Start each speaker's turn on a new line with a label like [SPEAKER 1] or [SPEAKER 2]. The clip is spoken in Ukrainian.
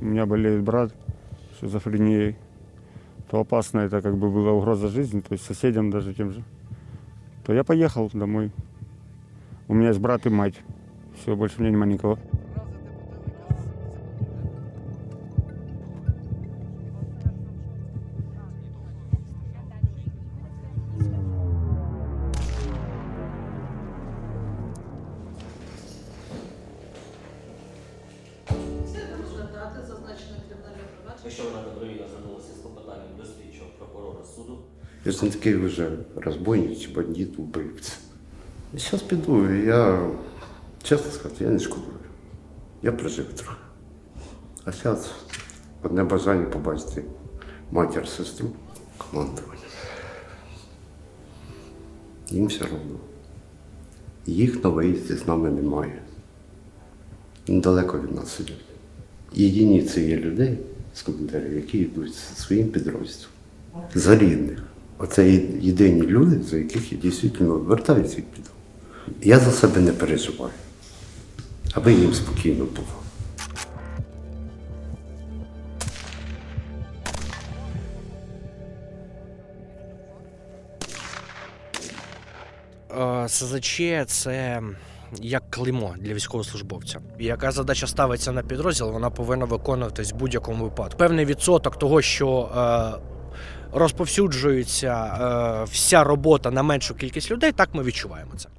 [SPEAKER 1] меня болеет брат шизофренией, то опасно это как бы была угроза жизни, то есть соседям даже тем же. То я поехал домой. У меня есть брат и мать. Все, больше у меня нема никого.
[SPEAKER 2] Зазначене кримінальне провадження.
[SPEAKER 3] Якщо вона добровільно звернулася з клопотанням до слідчого прокурора суду,
[SPEAKER 4] Я ж не такий вже розбойник чи бандит, убивця. І зараз піду, і я, чесно сказати, я не шкодую. Я прожив трохи. А зараз одне бажання побачити матір, сестру, командування. Їм все одно. Їх на виїзді з нами немає. Недалеко від нас сидять. Єдині це є людей з коментарів, які йдуть зі своїм підрозділом. За рідних. Оце єдині люди, за яких я дійсно вертаюся і піду. Я за себе не переживаю, аби їм спокійно було.
[SPEAKER 5] Е, СЗЧ це як клеймо для військовослужбовця. І Яка задача ставиться на підрозділ, вона повинна виконуватись в будь-якому випадку. Певний відсоток того, що е, розповсюджується е, вся робота на меншу кількість людей, так ми відчуваємо це.